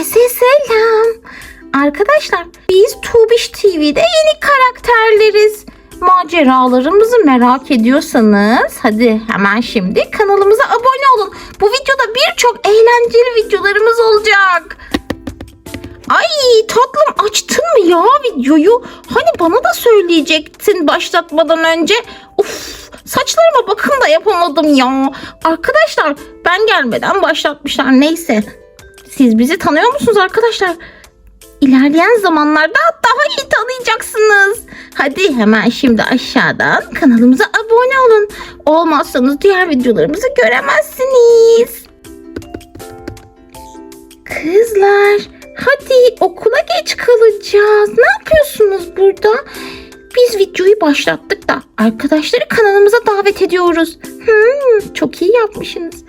Herkese selam. Arkadaşlar biz Tubiş TV'de yeni karakterleriz. Maceralarımızı merak ediyorsanız hadi hemen şimdi kanalımıza abone olun. Bu videoda birçok eğlenceli videolarımız olacak. Ay tatlım açtın mı ya videoyu? Hani bana da söyleyecektin başlatmadan önce. Uf saçlarıma bakım da yapamadım ya. Arkadaşlar ben gelmeden başlatmışlar neyse. Siz bizi tanıyor musunuz arkadaşlar? İlerleyen zamanlarda daha iyi tanıyacaksınız. Hadi hemen şimdi aşağıdan kanalımıza abone olun. Olmazsanız diğer videolarımızı göremezsiniz. Kızlar hadi okula geç kalacağız. Ne yapıyorsunuz burada? Biz videoyu başlattık da arkadaşları kanalımıza davet ediyoruz. Hmm, çok iyi yapmışsınız.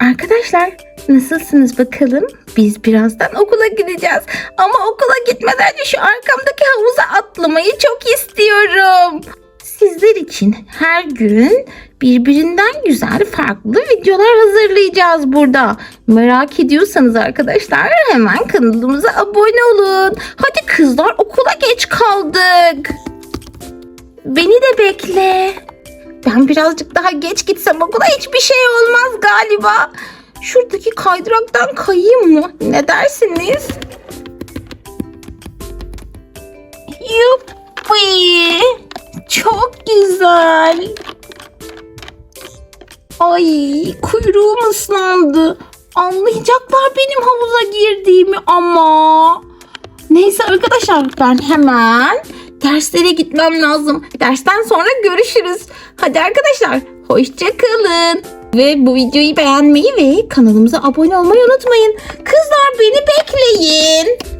Arkadaşlar nasılsınız bakalım? Biz birazdan okula gideceğiz. Ama okula gitmeden önce şu arkamdaki havuza atlamayı çok istiyorum. Sizler için her gün birbirinden güzel farklı videolar hazırlayacağız burada. Merak ediyorsanız arkadaşlar hemen kanalımıza abone olun. Hadi kızlar okula geç kaldık. Beni de bekle. Ben birazcık daha geç gitsem okula hiçbir şey olmaz galiba. Şuradaki kaydıraktan kayayım mı? Ne dersiniz? Yuppi! Çok güzel. Ay kuyruğum ıslandı. Anlayacaklar benim havuza girdiğimi ama. Neyse arkadaşlar ben hemen derslere gitmem lazım. Dersten sonra görüşürüz. Hadi arkadaşlar hoşça kalın. Ve bu videoyu beğenmeyi ve kanalımıza abone olmayı unutmayın. Kızlar beni bekleyin.